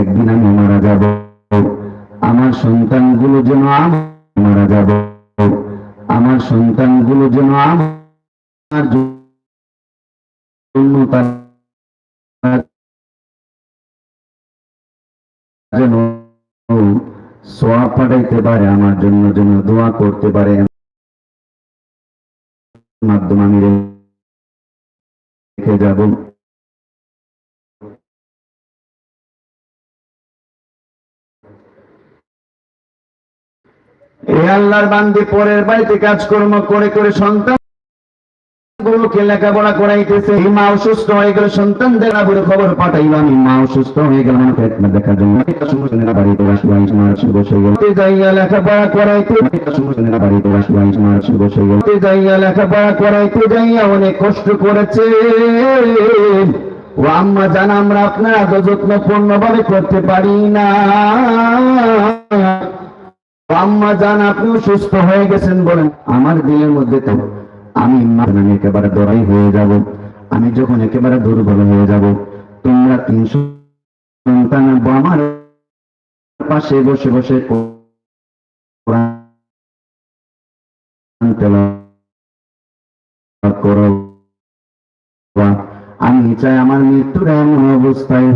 একদিন আমি মারা যাব। আমার সন্তানগুলো যেন মারা যাব। আমার সন্তানগুলো যেন আমার জন্য তারা সোয়া পাঠাইতে পারে, আমার জন্য যেন দোয়া করতে পারে মাধ্যমে আমি রেখে যাব। এ আল্লাহর বান্দি পরের বাড়িতে কাজকর্ম করে করে সন্তান গুলোকে লেখাপড়া করাইতেছে এই মা অসুস্থ হয়ে গেল খবর পাঠাইল আমি মা অসুস্থ হয়ে গেল আমার পেট দেখার জন্য জান আমরা আপনার এত যত্নপূর্ণ ভাবে করতে পারি না জান আপনিও সুস্থ হয়ে গেছেন বলেন আমার দিলের মধ্যে তো আমি আমি একেবারে দরাই হয়ে যাব। আমি যখন একেবারে দুর্বল হয়ে যাব, তোমরা তিনশো সন্তান আমার পাশে বসে বসে আমি চাই আমার মৃত্যুর এমন অবস্থায়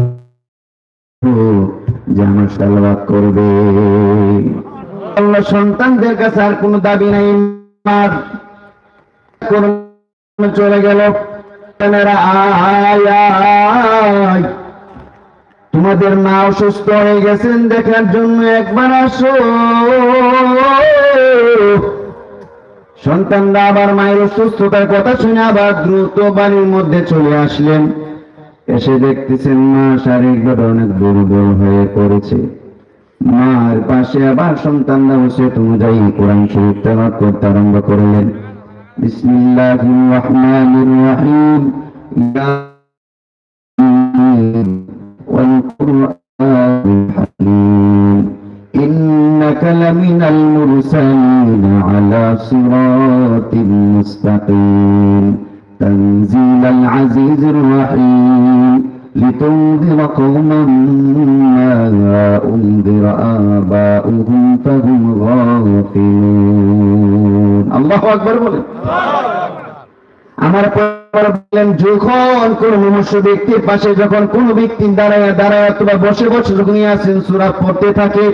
যে আমার তেলাওয়াত করবে। সন্তানদের কাছে আর কোনো দাবি নাই চলে গেল। তোমাদের মা অসুস্থ হয়ে গেছেন, দেখার জন্য একবার আসো। সন্তানরা আবার মায়ের অসুস্থতার কথা শুনে আবার দ্রুত বাড়ির মধ্যে চলে আসলেন। এসে দেখতেছেন মা শারীরিকভাবে অনেক দুর্বল হয়ে পড়েছে। মার পাশে আবার সন্তানরা বসে তুমি যাই কোরআন শরীফ তেলাওয়াত করতে আরম্ভ করলেন। بسم الله الرحمن الرحيم. والقرآن الحكيم. إنك لمن المرسلين على صراط مستقيم. تنزيل العزيز الرحيم. لتنذر قوما ما أنذر آباؤهم فهم غافلون الله أكبر বলে আমার পর বললেন যখন কোন মনুষ্য ব্যক্তির পাশে যখন কোন ব্যক্তি দাঁড়ায় দাঁড়ায় অথবা বসে বসে যখন ইয়াসিন সূরা পড়তে থাকে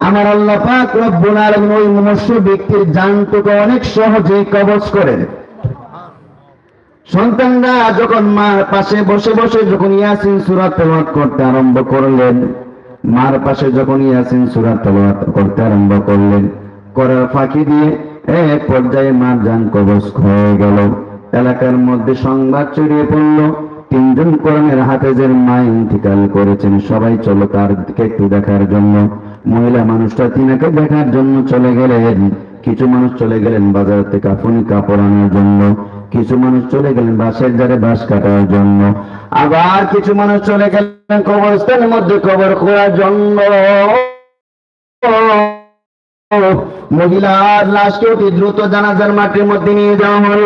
আমার আল্লাহ পাক রব্বুল আলামিন ওই মনুষ্য ব্যক্তির জানটুকু অনেক সহজেই কবজ করেন সন্তানরা যখন মার পাশে বসে বসে যখন ইয়াসিন সূরা তেলাওয়াত করতে আরম্ভ করলেন, মার পাশে যখন ইয়াসিন সূরা তেলাওয়াত করতে আরম্ভ করলেন, করার ফাঁকি দিয়ে এক পর্যায়ে মার যান কবজ হয়ে গেল। এলাকার মধ্যে সংবাদ ছড়িয়ে পড়ল, তিনজন কোরআনের হাফেজের মা ইন্তিকাল করেছেন। সবাই চলো তার দিকে একটু দেখার জন্য। মহিলা মানুষটা তিনাকে দেখার জন্য চলে গেলেন। কিছু মানুষ চলে গেলেন বাজার থেকে কাফনি কাপড় আনার জন্য। কিছু মানুষ চলে গেলেন বাসের জারে বাস কাটার জন্য। আবার কিছু মানুষ চলে গেলেন কবরস্থানের মধ্যে কবর খোঁড়ার জন্য। মহিলার লাশকে অতি দ্রুত জানাজার মাটির মধ্যে নিয়ে যাওয়া হলো।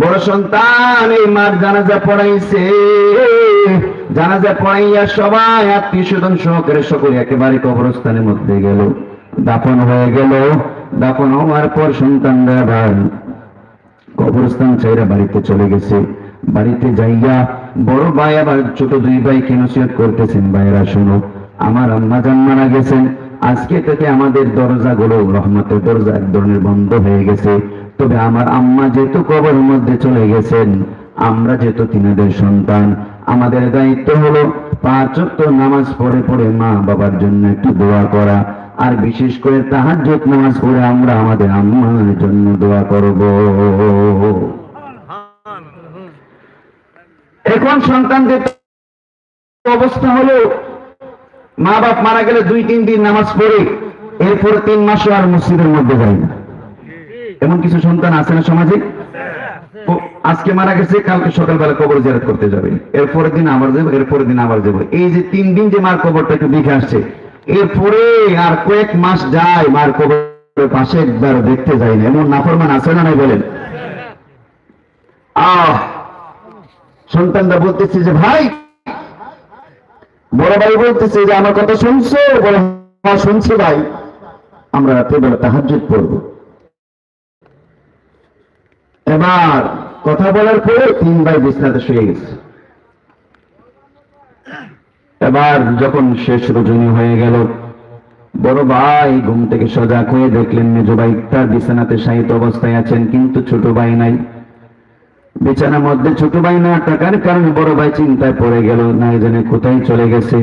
বড় সন্তান এই মার জানাজা পড়াইছে। জানাজা পড়াইয়া সবাই আত্মীয় স্বজন সহকারে সকলে একেবারে কবরস্থানের মধ্যে গেল। দাফন হয়ে গেল। দাফন হওয়ার পর সন্তানরা আবার কবরস্থান চাইরা বাড়িতে চলে গেছে। বাড়িতে যাইয়া বড় ভাই আবার ছোট দুই ভাইকে নসিহত করতেছেন ভাইয়েরা, শোনো। আমার আম্মা জান মারা গেছেন। আজকে থেকে আমাদের দরজা গুলো রহমতের দরজা এক ধরনের বন্ধ হয়ে গেছে। তবে আমার আম্মা যেহেতু কবরের মধ্যে চলে গেছেন, আমরা যেহেতু তিনাদের সন্তান, আমাদের দায়িত্ব হলো পাঁচ নামাজ পড়ে পড়ে মা বাবার জন্য একটু দোয়া করা। আর বিশেষ করে তাহাজ্জুদ নামাজ পড়ে আমরা আমাদের আম্মার জন্য দোয়া করব। এখন সন্তানদের অবস্থা হলো মা বাপ মারা গেলে দুই, তিন দিন নামাজ পড়ে, এরপর তিন মাসও আর মসজিদের মধ্যে যায় না। এমন কিছু সন্তান আছে না সমাজে? আজকে মারা গেছে, কালকে সকালবেলা কবর জিয়ারত করতে যাবে। এরপরের দিন আবার যাব, এরপরের দিন আবার যাব। এই যে তিন দিন যে মার কবরটা একটু দেখে আসছে এরপরে আর কয়েক মাস যায়, মার কবর পাশে একবার দেখতে যাই না। এমন নাফরমান আছে না নাই বলেন? আহ! সন্তানরা বলতেছে যে, ভাই, বড় ভাই বলতেছে যে, আমার কথা শুনছো? বলে হ্যাঁ শুনছি ভাই। আমরা রাত্রেবেলা তাহাজ্জুদ পড়ব। এবার কথা বলার পরে তিন ভাই বিছনাতে শুয়ে গেছে। এবার যখন শেষ রজনী হয়ে গেল, বড় ভাই ঘুম থেকে সজাগ হয়ে দেখলেন মেজ ভাই তার বিছানাতে শায়িত অবস্থায় আছেন, কিন্তু ছোট ভাই নাই। বিছানার মধ্যে ছোট ভাই না থাকার কারণে বড় ভাই চিন্তায় পড়ে গেল, না জানে কোথায় চলে গেছে।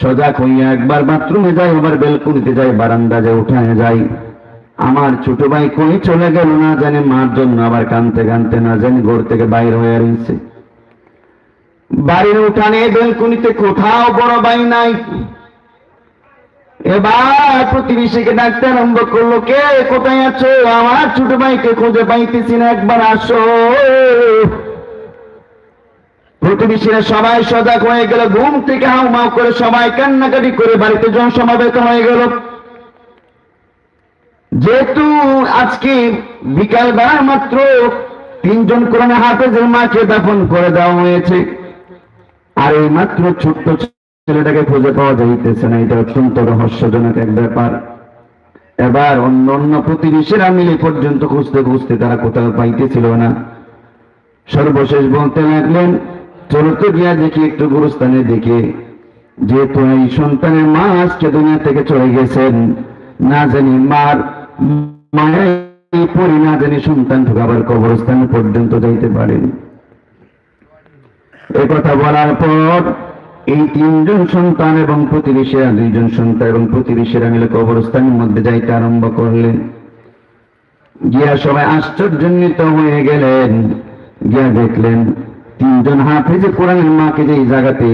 সজাগ হইয়া একবার বাথরুমে যাই আবার বেলকুনিতে যাই বারান্দা যায়। উঠায় যাই আমার ছোট ভাই কই চলে গেল, না জানে মার জন্য আবার কানতে কানতে, না জানি ঘর থেকে বাইর হয়ে রয়েছে বাড়ির উঠানে বেলকুনিতে কোথাও বড় ভাই নাই। এবার প্রতিবেশীকে ডাকতে আরম্ভ করল, কে, কোথায় আছো? আমার ছোট ভাইকে খুঁজে পাইতেছি না, একবার আসো। প্রতিবেশীরা সবাই সজাগ হয়ে গেল, ঘুম থেকে হাউ মাউ করে সবাই কান্নাকাটি করে বাড়িতে জন সমাবেত হয়ে গেল। যেহেতু আজকে বিকালবেলা মাত্র তিনজন কোরআনে হাফেজের মাকে দাফন করে দেওয়া হয়েছে আর এই মাত্র ছোট্ট ছেলেটাকে খুঁজে পাওয়া যাইতেছে না, এটা অত্যন্ত রহস্যজনক এক ব্যাপার। এবার অন্য অন্য প্রতিবেশীরা মিলে পর্যন্ত খুঁজতে খুঁজতে তারা কোথাও পাইতেছিল না। সর্বশেষ বলতে লাগলেন চলতে গিয়া দেখি একটু গুরুস্থানে দেখে যেহেতু এই সন্তানের মা আজকে দুনিয়া থেকে চলে গেছেন, না জানি মার মায়ের পরি না জানি সন্তান ঢুকাবার কবরস্থানে পর্যন্ত যাইতে পারেন। এ কথা বলার পর এই তিনজন সন্তান এবং প্রতিবেশীরা, দুইজন সন্তান এবং প্রতিবেশীরা মিলে কবরস্থানের মধ্যে যাইতে আরম্ভ করলেন। গিয়া সবাই আশ্চর্যান্বিত হয়ে গেলেন। গিয়া দেখলেন তিনজন হাফেজে কোরআনের মাকে যে এই জায়গাতে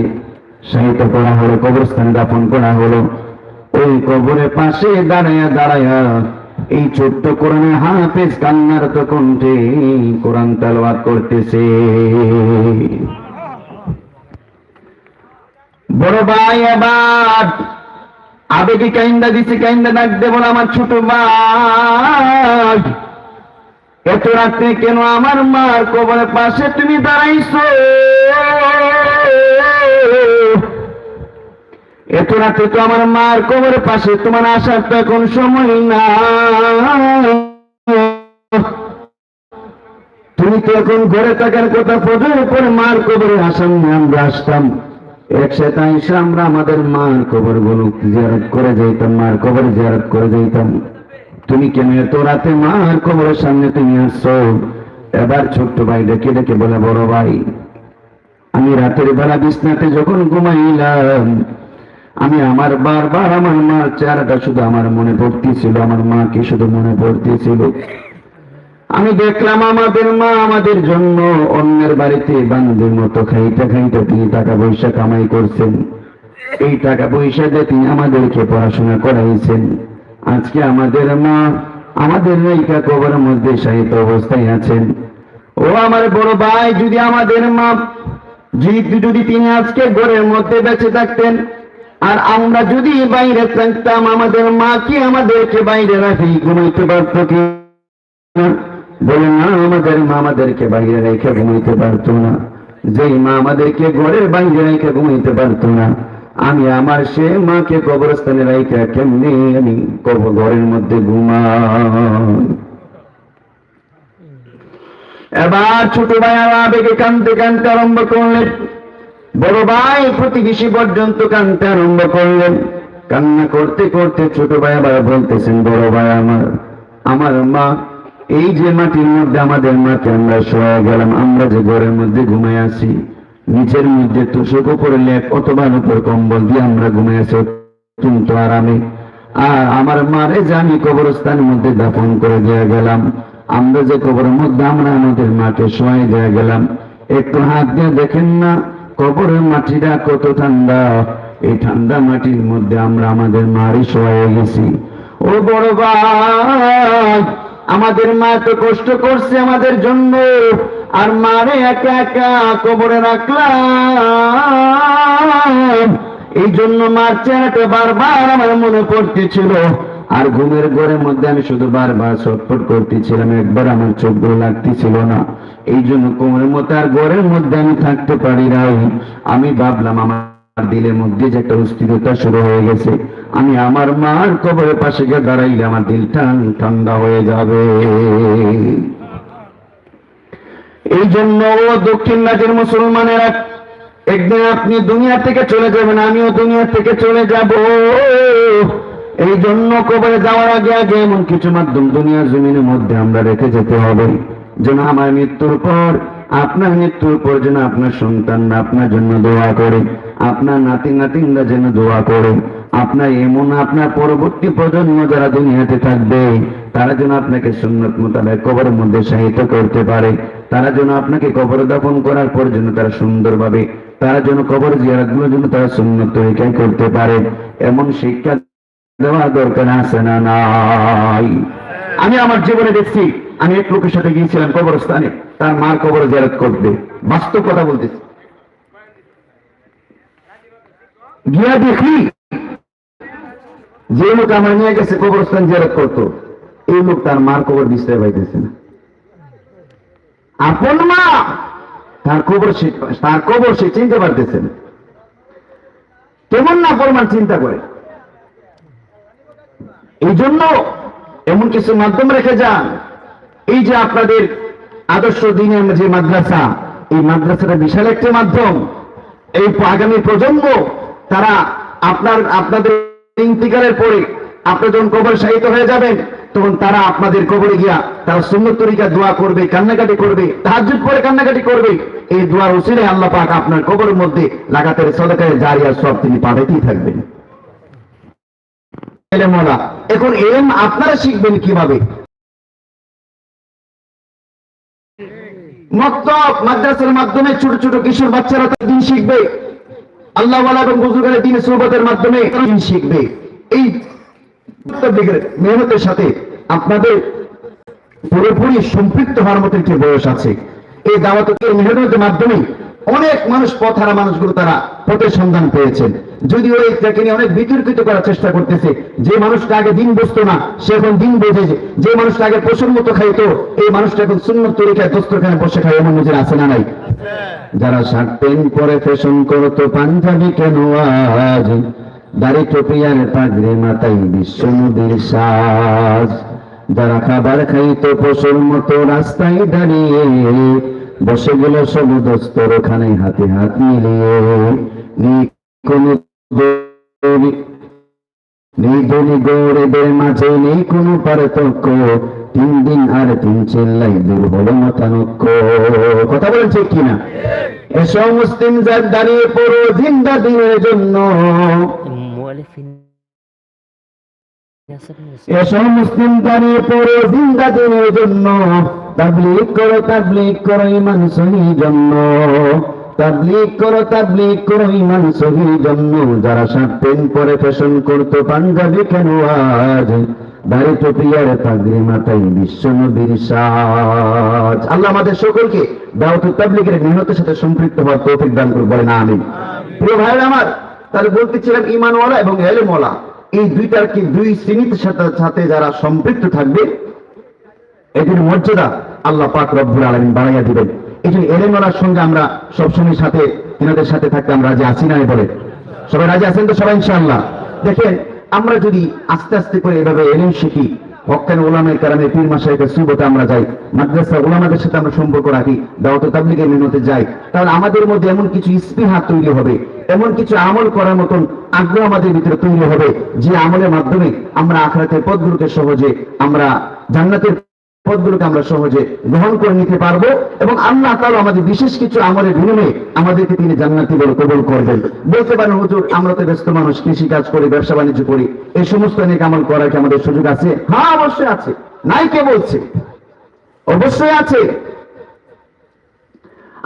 সাহিত্য করা হলো, কবরস্থানে দাপন করা হলো, ওই কবরের পাশে দাঁড়াইয়া দাঁড়াইয়া এই ছোট্ট কোরআনের হাফেজ কান্নার তো কণ্ঠে কোরআন তালবাদ করতেছে। বড় ভাই, এবার। আবেগে কাইন্দা দিছে, কাইন্দা ডাক দেব না আমার ছোট ভাই। এত রাত্রে কেন আমার মার কবরের পাশে তুমি দাঁড়াইছো? এত রাতে তো আমার মার কবরের পাশে তোমার আসার তো এখন সময় না তুমি তো এখন ঘরে থাকার কথা ফজর উপরে মার কবরে আসামনে আমরা আসতাম একসাথে এসে আমরা আমাদের মার কবরগুলো জিয়ারত করে যাইতাম, মার কবর জিয়ারত করে যাইতাম। তুমি কেন এত রাতে মার কবরের সামনে তুমি আসছো? এবার ছোট্ট ভাই ডেকে ডেকে বলে, বড় ভাই, আমি রাতের বেলা বিছনাতে যখন ঘুমাইলাম, আমি আমার বারবার আমার মার চেহারাটা শুধু আমার মনে পড়তেছিল, আমার মাকে শুধু মনে পড়তেছিল। আমি দেখলাম আমাদের মা আমাদের জন্য অন্যের বাড়িতে বান্ধবের মতো খাইতে খাইতে তিনি টাকা পয়সা কামাই করছেন। এই টাকা পয়সা দিয়ে তিনি আমাদেরকে পড়াশোনা করাইছেন। আজকে আমাদের মা আমাদের নায়িকা কবরের মধ্যে সাহিত্য অবস্থায় আছেন। ও আমার বড় ভাই, যদি আমাদের মা যদি যদি তিনি আজকে ঘরের মধ্যে বেঁচে থাকতেন, আর আমরা যদি বাইরে থাকতাম, আমাদের মা কি আমাদেরকে বাইরে রাখি ঘুমাইতে পারতো কি বলে, না, আমাদের মা আমাদেরকে বাইরে রেখে ঘুমাইতে পারতো না। যেই মা আমাদেরকে ঘরের বাইরে রেখে ঘুমাইতে পারতো না, আমি আমার সে মাকে কবরস্থানে রেখে কেমনি আমি কবর ঘরের মধ্যে ঘুমাই? এবার ছোট ভাই আর আবেগে কানতে কানতে আরম্ভ করলেন বড় ভাই প্রতিবেশী পর্যন্ত কানতে আরম্ভ করলেন কান্না করতে করতে ছোট ভাই আবার বলতেছেন, বড় ভাই আমার আমার মা এই যে মাটির মধ্যে আমাদের মাকে আমরা শোয়া গেলাম, আমরা যে ঘরের মধ্যে ঘুমাই আছি নিচের মধ্যে তুষক উপরে লেপ অথবা উপর কম্বল দিয়ে আমরা ঘুমাই আছি, অত্যন্ত আরামে। আর আমার মারে যে আমি কবরস্থানের মধ্যে দাফন করে দেওয়া গেলাম, আমরা যে কবরের মধ্যে আমরা আমাদের মাকে শোয়াই দেওয়া গেলাম, একটু হাত দিয়ে দেখেন না, কবরের মাটিটা কত ঠান্ডা। এই ঠান্ডা মাটির মধ্যে আমরা আমাদের মারই শোয়াই গেছি। ও বড় ভাই! আমাদের মা তো কষ্ট করছে আমাদের জন্য, আর মারে একা একা কবরে রাখলাম। এই জন্য মার চেহারাটা বারবার আমার মনে পড়তেছিল, আর ঘুমের ঘরের মধ্যে আমি শুধু বারবার ছটফট করতেছিলাম, একবার আমার চোখগুলো লাগতেছিল না। এই জন্য ঘুমের মতো আর ঘরের মধ্যে আমি থাকতে পারি নাই। আমি ভাবলাম আমার দিলের মধ্যে যে একটা অস্থিরতা শুরু হয়ে গেছে, আমি আমার মার কবরের পাশে গিয়ে দাঁড়াইলে আমার ঠান্ডা হয়ে যাবে। এই জন্য দক্ষিণ রাজ্যের মুসলমানেরা, একদিন আপনি দুনিয়া থেকে চলে যাবেন, আমিও দুনিয়া থেকে চলে যাব। এই জন্য কবরে যাওয়ার আগে আগে এমন কিছু মাধ্যম দুনিয়ার জমিনের মধ্যে আমরা রেখে যেতে হবে। যেন আমার মৃত্যুর পর আপনার মৃত্যুর পর যেন আপনার সন্তানরা আপনার জন্য দোয়া করে, আপনার নাতি নাতিনরা যেন দোয়া করে, আপনার এমন আপনার পরবর্তী প্রজন্ম যারা দুনিয়াতে থাকবে, তারা যেন আপনাকে সুন্নত মোতাবেক কবরের মধ্যে সাহিত্য করতে পারে, তারা যেন আপনাকে কবর দাপন করার পর যেন তারা সুন্দরভাবে, তারা যেন কবর জিয়ারতগুলো যেন তারা সুন্নত তরিকায় করতে পারে, এমন শিক্ষা দেওয়া দরকার আছে না নাই? আমি আমার জীবনে দেখছি, আমি এক লোকের সাথে গিয়েছিলাম কবরস্থানে। তার মার কবর জিয়ারত করতে বাস্তব কথা বলতেছি। গিয়া দেখি যে লোক আমার নিয়ে গেছে কবরস্থান জিয়ারত করতো, এই লোক তার মার কবর বিস্তার পাইতেছে না। আপন মা! তার কবর সে তার কবর সে চিনতে পারতেছে না। কেমন না পরিমাণ চিন্তা করে। এই জন্য এমন কিছু মাধ্যম রেখে যান। এই যে আপনাদের আদর্শ দিনের যে মাদ্রাসা, এই মাদ্রাসাটা বিশাল একটি মাধ্যম। এই আগামী প্রজন্ম, তারা আপনার, আপনাদের ইন্তিকালের পরে আপনি যখন কবর সাহিত্য হয়ে যাবেন, তখন তারা আপনাদের কবরে গিয়া তারা সুন্দর তরিকা দোয়া করবে, কান্নাকাটি করবে তাহাজুদ করে কান্নাকাটি করবে। এই দোয়ার উচিলে আল্লাহ পাক আপনার কবরের মধ্যে লাগাতার সদকায় জারিয়া সব তিনি পাঠাতেই থাকবেন। এখন এম আপনারা শিখবেন কীভাবে? মক্তব মাদ্রাসার মাধ্যমে ছোট ছোট কিশোর বাচ্চারা তার দিন শিখবে। আল্লাহ এবং বুজুর্গের দিন সোহবতের মাধ্যমে দিন শিখবে। এই মেহনতের সাথে আপনাদের পুরোপুরি সম্পৃক্ত হওয়ার মতো একটি বয়স আছে। এই দাওয়াতের মেহনতের মাধ্যমে অনেক মানুষ পথ হারা মানুষগুলো তারা পথের সন্ধান পেয়েছেন। যদিও এইটাকে নিয়ে অনেক বিতর্কিত করার চেষ্টা করতেছে, যে মানুষটা আগে দিন বসতো না, সে এখন দিন বোঝেছে যে মানুষটা আগে পশুর মতো খাইতো, এই মানুষটা এখন শূন্য তরিকায় দস্তরখানে বসে খায়, এমন নিজের আছে না নাই? যারা শার্ট প্যান্ট পরে ফ্যাশন করতো, পাঞ্জাবি কেন আজ? দাড়ি টুপি আর পাগড়ি মাথায় বিশ্ব নদীর সাজ। যারা খাবার খাইতো পশুর মতো রাস্তায় দাঁড়িয়ে, বসে গেল সব দস্তর ওখানে হাতে হাত মিলিয়ে। নিগুনি গৌরীদের মাঝে নেই কোনো পার্থক্য তিন দিন, আর তিন চিল্লাই দুর্বল মতানক্য কথা বলছে কিনা এসব মুসলিম যার দাঁড়িয়ে পড়ো জিন্দা দিনের জন্য এসব মুসলিম দাঁড়িয়ে পড়ো, জিন্দা দিনের জন্য তাবলিক করো তাবলিক করো ইমান সহি জন্য। তাবলিগ করো তাবলিগ করো, ইমান সহি জন্য। যারা শার্ট প্যান্ট পরে ফ্যাশন করতো, পাঞ্জাবি কেন আজ? দাড়ি টুপি আর পাগড়ি মাথায় বিশ্ব নদীর সাজ। আল্লাহ আমাদের সকলকে দাওয়াত তাবলিগের মেহনতের সাথে সম্পৃক্ত হওয়ার তৌফিক দান করে বলেন আমিন। প্রিয় ভাইরা আমার, তাহলে বলতেছিলাম ইমানওয়ালা এবং এলেমওয়ালা। এই দুইটার কি দুই শ্রেণির সাথে সাথে যারা সম্পৃক্ত থাকবে, এদের মর্যাদা আল্লাহ পাক রব্বুল আলমিন বাড়াইয়া দিবেন। এই জন্য এলেমওয়ালার সঙ্গে আমরা সবসময় সাথে তিনাদের সাথে থাকতে আমরা রাজি আছি না বলে। সবাই রাজি আছেন তো সবাই, ইনশাআল্লাহ? দেখেন, আমরা যদি আস্তে আস্তে করে এভাবে এলেম শিখি, হকান ওলামের কারণে পীর মাসাইকের সুবতে আমরা যাই মাদ্রাসা ওলামাদের সাথে আমরা সম্পর্ক রাখি, দাওয়াত তাবলিগের মেহনতে যাই, তাহলে আমাদের মধ্যে এমন কিছু স্পৃহা তৈরি হবে, এমন কিছু আমল করার মতন আগ্রহ আমাদের ভিতরে তৈরি হবে, যে আমলের মাধ্যমে আমরা আখরাতের পথগুলোকে সহজে আমরা জান্নাতের পথগুলোকে আমরা সহজে গ্রহণ করে নিতে পারব এবং আল্লাহ তাআলা আমাদের বিশেষ কিছু আমলের বিনিময়ে আমাদেরকে তিনি জান্নাতি বলে কবুল করবেন। বলতে পারেন, হুজুর, আমরা তো ব্যস্ত মানুষ, কৃষি কাজ করি, ব্যবসা বাণিজ্য করি। এই সমস্ত নিয়ে আমল করার কি আমাদের সুযোগ আছে? হ্যাঁ অবশ্যই আছে। নাই কে বলছে? অবশ্যই আছে।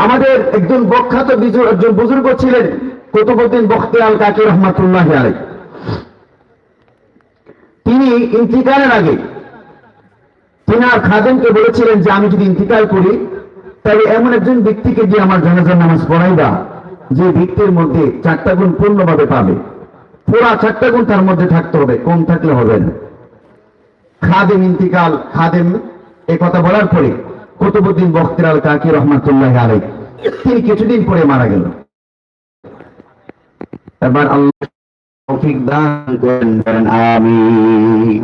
আমাদের একজন বখ্যাত একজন বুজুর্গ ছিলেন কুতুবুদ্দিন বখতে আল কাকি রহমাতুল্লাহ আলাই তিনি ইন্তিকালের আগে তিনার খাদেমকে বলেছিলেন যে আমি যদি ইন্তিকাল করি, তাহলে এমন একজন ব্যক্তিকে দিয়ে আমার জানাজার নামাজ পড়াইবা, যে ব্যক্তির মধ্যে চারটা গুণ পূর্ণভাবে পাবে। পুরা চারটা গুণ তার মধ্যে থাকতে হবে, কম থাকলে হবে না। খাদেম ইন্তিকাল, খাদেম এই কথা বলার পরে কুতুবুদ্দিন বখতির আল কাকি রহমাতুল্লাহ আলাই তিনি কিছুদিন পরে মারা গেল। এবার আল্লাহ দান করেন আমিন।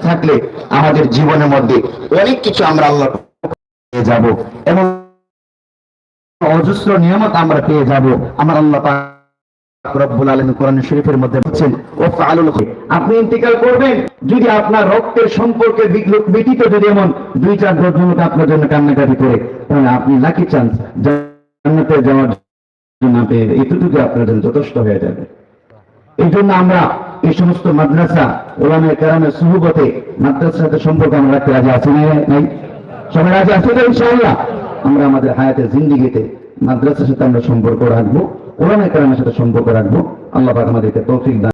থাকলে আমাদের জীবনের মধ্যে অনেক কিছু আমরা আল্লাহ পেয়ে যাব। এবং অজস্র নিয়ামত আমরা পেয়ে যাব। আমার আল্লাহ রব্বুল আলামিন কোরআন শরীফের মধ্যে বলছেন ও আপনি করবেন, যদি আপনার রক্তের সম্পর্কে ব্যতীত যদি এমন দুই চার আপনার জন্য কান্নাকাটি করে, তাহলে আপনি লাকি চান্স জান্নাতে যাওয়ার জন্য এতটুকু আপনার জন্য যথেষ্ট হয়ে যাবে। এই জন্য আমরা এই সমস্ত মাদ্রাসা ওলামের কারণে সুহবতে মাদ্রাসার সাথে সম্পর্ক আমরা রাখতে রাজি আছি নাই? সবাই রাজি আছে তো ইনশাআল্লাহ? আমরা আমাদের হায়াতের জিন্দিগিতে মাদ্রাসার সাথে আমরা সম্পর্ক রাখব ওলামের কারণের সাথে সম্পর্ক রাখব। আল্লাহ আমাদেরকে তৌফিক দান